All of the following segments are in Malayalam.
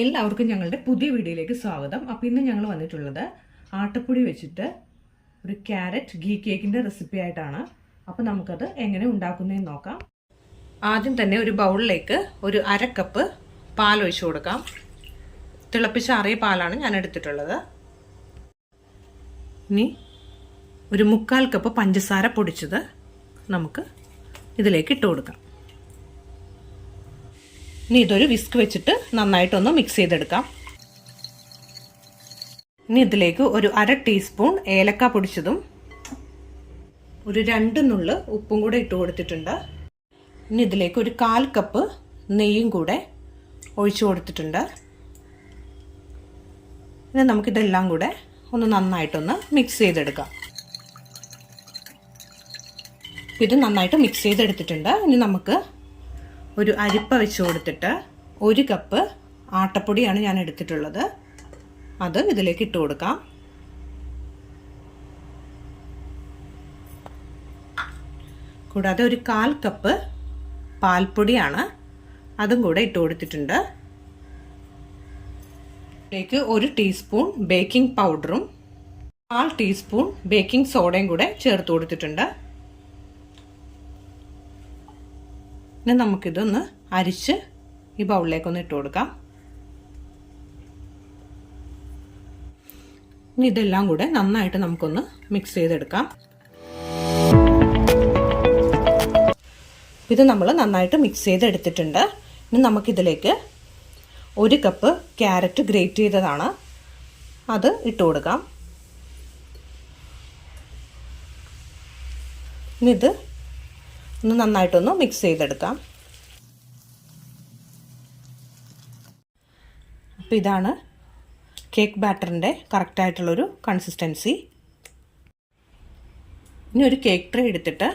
എല്ലാവർക്കും ഞങ്ങളുടെ പുതിയ വീഡിയോയിലേക്ക് സ്വാഗതം. അപ്പോൾ ഇന്ന് ഞങ്ങൾ വന്നിട്ടുള്ളത് ആട്ടപ്പൊടി വെച്ചിട്ട് ഒരു ക്യാരറ്റ് ഗീ കേക്കിന്റെ റെസിപ്പി ആയിട്ടാണ്. അപ്പോൾ നമുക്കത് എങ്ങനെ ഉണ്ടാക്കുന്നതെന്ന് നോക്കാം. ആദ്യം തന്നെ ഒരു ബൗളിലേക്ക് ഒരു അര കപ്പ് പാൽ ഒഴിച്ചു കൊടുക്കാം. തിളപ്പിച്ചാറിയ പാലാണ് ഞാൻ എടുത്തിട്ടുള്ളത്. ഇനി ഒരു മുക്കാൽ കപ്പ് പഞ്ചസാര പൊടിച്ചത് നമുക്ക് ഇതിലേക്ക് ഇട്ട് കൊടുക്കാം. ഇനി ഇതൊരു വിസ്ക് വെച്ചിട്ട് നന്നായിട്ടൊന്ന് മിക്സ് ചെയ്തെടുക്കാം. ഇനി ഇതിലേക്ക് ഒരു അര ടീസ്പൂൺ ഏലക്ക പൊടിച്ചതും ഒരു രണ്ട് നുള്ള് ഉപ്പും കൂടെ ഇട്ട് കൊടുത്തിട്ടുണ്ട്. ഇനി ഇതിലേക്ക് ഒരു കാൽ കപ്പ് നെയ്യും കൂടെ ഒഴിച്ചു കൊടുത്തിട്ടുണ്ട്. ഇനി നമുക്കിതെല്ലാം കൂടെ ഒന്ന് നന്നായിട്ടൊന്ന് മിക്സ് ചെയ്തെടുക്കാം. ഇത് നന്നായിട്ട് മിക്സ് ചെയ്തെടുത്തിട്ടുണ്ട്. ഇനി നമുക്ക് ഒരു അരിപ്പ വെച്ച് കൊടുത്തിട്ട് ഒരു കപ്പ് ആട്ടപ്പൊടിയാണ് ഞാൻ എടുത്തിട്ടുള്ളത്. അത് ഇതിലേക്ക് ഇട്ട് കൊടുക്കാം. കൂടാതെ ഒരു കാൽ കപ്പ് പാൽപ്പൊടിയാണ് അതും കൂടെ ഇട്ട് കൊടുത്തിട്ടുണ്ട്. ഇതിലേക്ക് ഒരു ടീസ്പൂൺ ബേക്കിംഗ് പൗഡറും കാൽ ടീസ്പൂൺ ബേക്കിംഗ് സോഡയും കൂടെ ചേർത്ത് കൊടുത്തിട്ടുണ്ട്. ഇനി നമുക്കിതൊന്ന് അരിച്ച് ഈ ബൗളിലേക്കൊന്ന് ഇട്ട് കൊടുക്കാം. ഇനി ഇതെല്ലാം കൂടെ നന്നായിട്ട് നമുക്കൊന്ന് മിക്സ് ചെയ്തെടുക്കാം. ഇത് നമ്മൾ നന്നായിട്ട് മിക്സ് ചെയ്തെടുത്തിട്ടുണ്ട്. ഇനി നമുക്കിതിലേക്ക് ഒരു കപ്പ് ക്യാരറ്റ് ഗ്രേറ്റ് ചെയ്തതാണ്. അത് ഇട്ട് കൊടുക്കാം. ഇനി ഇത് ഒന്ന് നന്നായിട്ടൊന്ന് മിക്സ് ചെയ്തെടുക്കാം. അപ്പോൾ ഇതാണ് കേക്ക് ബാറ്ററിന്റെ കറക്റ്റായിട്ടുള്ളൊരു കൺസിസ്റ്റൻസി ഇനി ഒരു കേക്ക് ട്രേ എടുത്തിട്ട്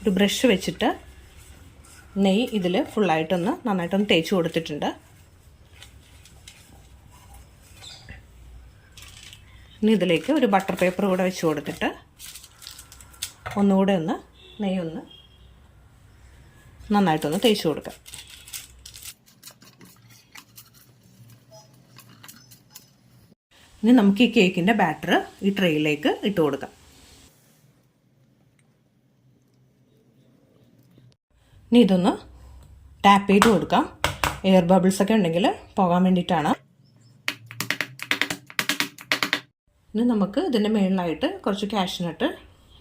ഒരു ബ്രഷ് വെച്ചിട്ട് നെയ്യ് ഇതിൽ ഫുള്ളായിട്ടൊന്ന് നന്നായിട്ടൊന്ന് തേച്ച് കൊടുത്തിട്ടുണ്ട്. ഇനി ഇതിലേക്ക് ഒരു ബട്ടർ പേപ്പർ കൂടെ വെച്ച് കൊടുത്തിട്ട് ഒന്നുകൂടെ ഒന്ന് നെയ്യൊന്ന് നന്നായിട്ടൊന്ന് തേച്ച് കൊടുക്കാം. ഇനി നമുക്ക് ഈ കേക്കിന്റെ ബാറ്റർ ഈ ട്രേയിലേക്ക് ഇട്ട് കൊടുക്കാം. ഇനി ഇതൊന്ന് ടാപ്പ് ചെയ്ത് കൊടുക്കാം. എയർ ബബിൾസ് ഒക്കെ ഉണ്ടെങ്കിൽ പോകാൻ വേണ്ടിയിട്ടാണ്. ഇനി നമുക്ക് ഇതിന്റെ മുകളിലായിട്ട് കുറച്ച് കാഷ്നട്ട്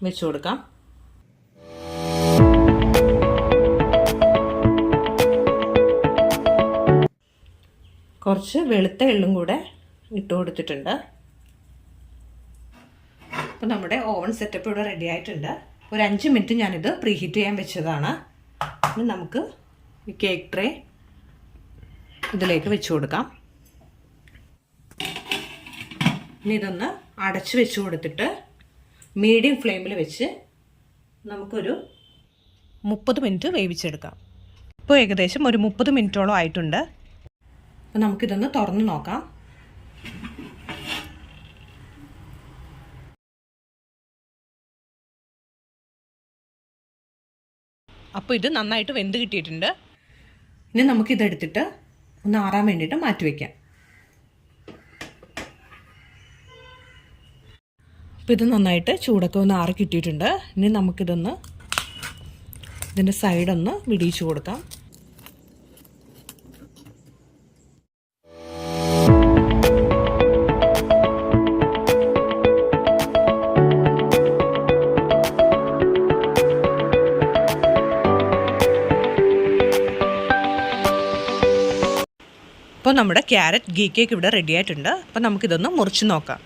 വെച്ച് കൊടുക്കാം. കുറച്ച് വെളുത്ത എള്ളും കൂടെ ഇട്ട് കൊടുത്തിട്ടുണ്ട്. അപ്പോൾ നമ്മുടെ ഓവൻ സെറ്റപ്പ് ഇവിടെ റെഡി ആയിട്ടുണ്ട്. ഒരു അഞ്ച് മിനിറ്റ് ഞാനിത് പ്രീഹീറ്റ് ചെയ്യാൻ വെച്ചതാണ്. ഇനി നമുക്ക് ഈ കേക്ക് ട്രേ ഇതിലേക്ക് വെച്ച് കൊടുക്കാം. ഇനി ഇതൊന്ന് അടച്ച് വെച്ച് കൊടുത്തിട്ട് മീഡിയം ഫ്ലെയിമിൽ വെച്ച് നമുക്കൊരു മുപ്പത് മിനിറ്റ് വേവിച്ചെടുക്കാം. ഇപ്പോൾ ഏകദേശം ഒരു മുപ്പത് മിനിറ്റോളം ആയിട്ടുണ്ട്. അപ്പോൾ നമുക്കിതൊന്ന് തുറന്ന് നോക്കാം. അപ്പോൾ ഇത് നന്നായിട്ട് വെന്ത് കിട്ടിയിട്ടുണ്ട്. ഇനി നമുക്കിതെടുത്തിട്ട് ഒന്ന് ആറാൻ വേണ്ടിയിട്ട് മാറ്റി വയ്ക്കാം അപ്പോൾ ഇത് നന്നായിട്ട് ചൂടൊക്കെ ഒന്ന് ആറി കിട്ടിയിട്ടുണ്ട്. ഇനി നമുക്കിതൊന്ന് ഇതിന്റെ സൈഡൊന്ന് വിടിയിച്ചു കൊടുക്കാം. അപ്പോൾ നമ്മുടെ ക്യാരറ്റ് ഗീ കേക്ക് ഇവിടെ റെഡി ആയിട്ടുണ്ട്. അപ്പോൾ നമുക്കിതൊന്ന് മുറിച്ച് നോക്കാം.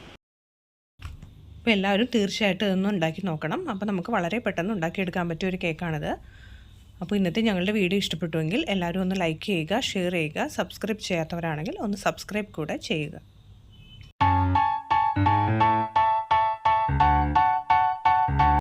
അപ്പോൾ എല്ലാവരും തീർച്ചയായിട്ടും ഇതൊന്നും ഉണ്ടാക്കി നോക്കണം. അപ്പോൾ നമുക്ക് വളരെ പെട്ടെന്ന് ഉണ്ടാക്കിയെടുക്കാൻ പറ്റിയ ഒരു കേക്കാണിത്. അപ്പോൾ ഇന്നത്തെ ഞങ്ങളുടെ വീഡിയോ ഇഷ്ടപ്പെട്ടുവെങ്കിൽ എല്ലാവരും ഒന്ന് ലൈക്ക് ചെയ്യുക ഷെയർ ചെയ്യുക സബ്സ്ക്രൈബ് ചെയ്യാത്തവരാണെങ്കിൽ ഒന്ന് സബ്സ്ക്രൈബ് കൂടെ ചെയ്യുക.